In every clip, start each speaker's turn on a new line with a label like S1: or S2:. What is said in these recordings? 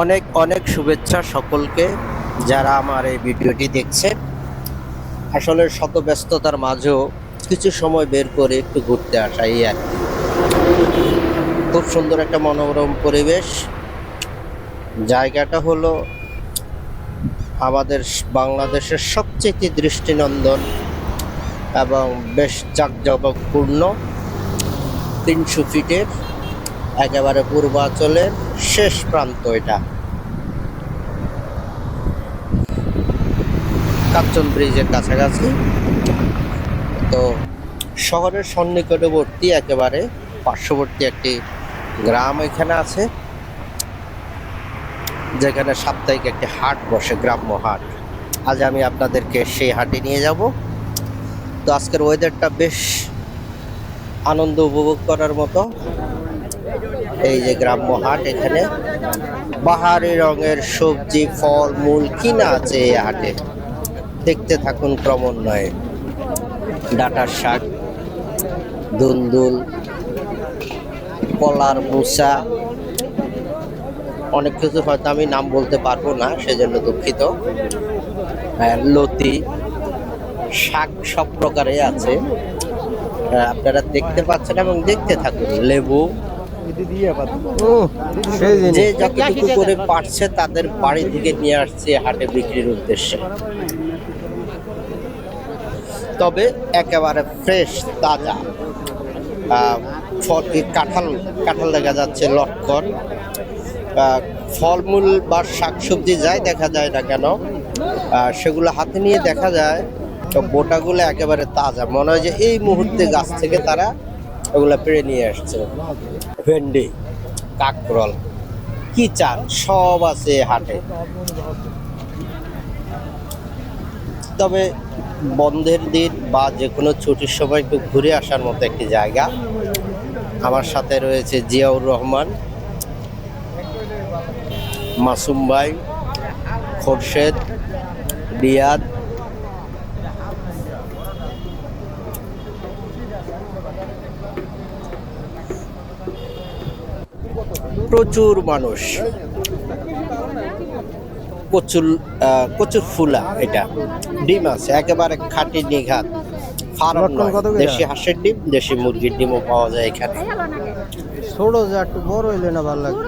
S1: অনেক অনেক শুভেচ্ছা সকলকে যারা আমার এই ভিডিওটি দেখছে। আসলে শত ব্যস্ততার মাঝেও কিছু সময় বের করে একটু ঘুরতে আসা, এই আর। খুব সুন্দর একটা মনোরম পরিবেশ। জায়গাটা হলো আমাদের বাংলাদেশের সবচেয়ে দৃষ্টিনন্দন এবং বেশ জাঁকজমকপূর্ণ। তিনশো ফিটের, একেবারে পূর্বাঞ্চলের শেষ প্রান্ত এটা। কাঞ্চন ব্রিজের কাছাকাছি। তো শহরের সন্নিকটবর্তী একেবারে পার্শ্ববর্তী একটি গ্রাম এখানে আছে, যেখানে সাপ্তাহিক একটি হাট বসে, গ্রাম্য হাট। আজ আমি আপনাদেরকে সেই হাটে নিয়ে যাব। তো আজকের ওয়েদারটা বেশ আনন্দ উপভোগ করার মতো। এই যে গ্রাম্য হাট, এখানে বাহারি রঙের সবজি, ফল, মূল কিনা আছে এই হাটে। দেখতে থাকুন ক্রমান্বয়ে ডাটার শাক দুন্দুল কলার মুসা। অনেক কিছু হয়তো আমি নাম বলতে পারব না, সেজন্য দুঃখিত। লতি, শাক সব প্রকারে আছে। আপনারা দেখতে পাচ্ছেন এবং দেখতে থাকুন। লেবু যে যতটুকু করে পারছে তাদের বাড়ি থেকে নিয়ে আসছে হাটে বিক্রির উদ্দেশ্যে। তবে একেবারে ফ্রেশ তাজা আহ, ফল কাঁঠাল কাঁঠাল দেখা যাচ্ছে লটকন। আহ, ফলমূল বা শাকসবজি যাই দেখা যায় না কেন আহ, সেগুলো হাতে নিয়ে দেখা যায়। তো বোটাগুলো একেবারে তাজা। মনে হয় যে এই মুহূর্তে গাছ থেকে তারা ওগুলো পেড়ে নিয়ে আসছে। ভেন্ডি, কাকরল, কি চান সব আছে হাটে। তবে বন্ধের দিন বা যে কোনো ছুটির সময় একটু ঘুরে আসার মতো একটি জায়গা। আমার সাথে রয়েছে জিয়াউর রহমান, মাসুম ভাই, খোরশেদ, রিয়াদ প্রচুর মানুষ। কচুর কচুর ফুলা এটা। ডিম আছে একেবারে খাঁটি নিঘাত। ফার্ম? দেশি হাঁসের ডিম দেশি মুরগির ডিমও পাওয়া যায় এখানে।
S2: ছোট যে একটু বড় হইলে না ভালো লাগবে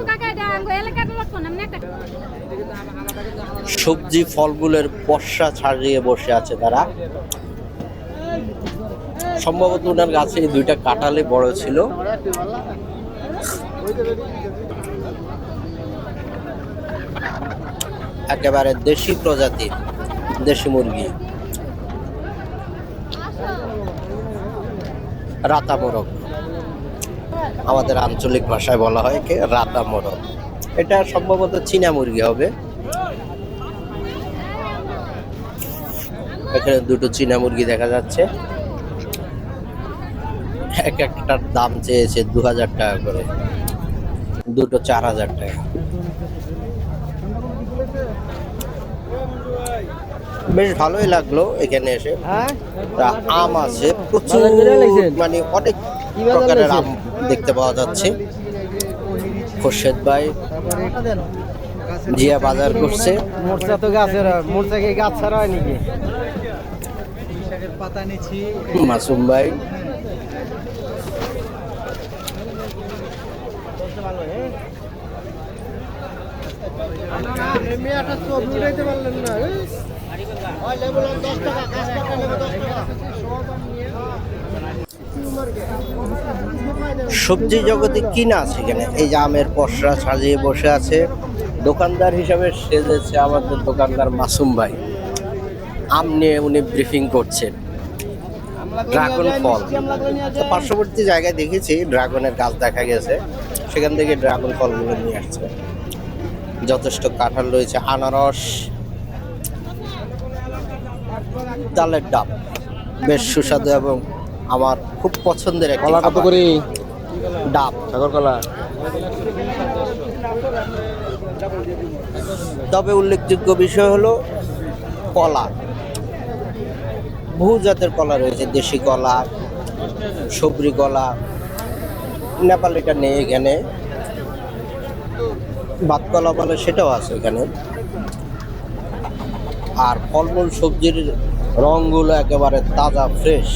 S1: সবজি ফলগুলোর বর্ষা ছাড়িয়ে বসে আছে তারা। সম্ভবত ওনার গাছে দুইটা কাঁঠালে বড় ছিল। একেবারে দেশি প্রজাতির দেশি মুরগি। রাতা মোরগ আমাদের আঞ্চলিক ভাষায় বলা হয় কি রাতা মোরগ এটা সম্ভবত চীনা মুরগি হবে। এখানে দুটো চীনা মুরগি দেখা যাচ্ছে। এক একটার দাম চেয়েছে দু হাজার টাকা করে। দুটো চার হাজার টাকা। বেশ ভালোই লাগল এখানে এসে।
S2: হ্যাঁ?
S1: তা আম আছে প্রচুর? মানে অনেক প্রকারের আম দেখতে পাওয়া যাচ্ছে। খোরশেদ ভাই জিয়া বাজার করছে।
S2: মোরচা তো গাছের মোরচা কি গাছ ছাড়া হয় নাকি?
S1: মাসুম ভাই সবজি জগতে কি না আছে এখানে? এই যে আমের পসরা সাজিয়ে বসে আছে। দোকানদার হিসাবে সেজেছে আমাদের দোকানদার মাসুম ভাই। আম নিয়ে উনি ব্রিফিং করছেন। ড্রাগন ফল। তো পার্শ্ববর্তী জায়গায় দেখেছি ড্রাগনের গাছ দেখা গেছে। সেখান থেকে ড্রাগন ফলগুলো নিয়ে আসছে। যথেষ্ট কাঁঠাল রয়েছে আনারস ডালের ডাব। বেশ সুস্বাদু এবং আমার খুব পছন্দের একটি
S2: কলা কত করে।
S1: ডাব।
S2: সাগর কলা।
S1: তবে উল্লেখযোগ্য বিষয় হলো কলা। বহু জাতের কলা রয়েছে, দেশি কলা সবরি কলা, নেপাল এটা নেই এখানে। বাতকলা বলে সেটাও আছে এখানে। আর ফলমূল, সবজির রঙগুলো একেবারে তাজা ফ্রেশ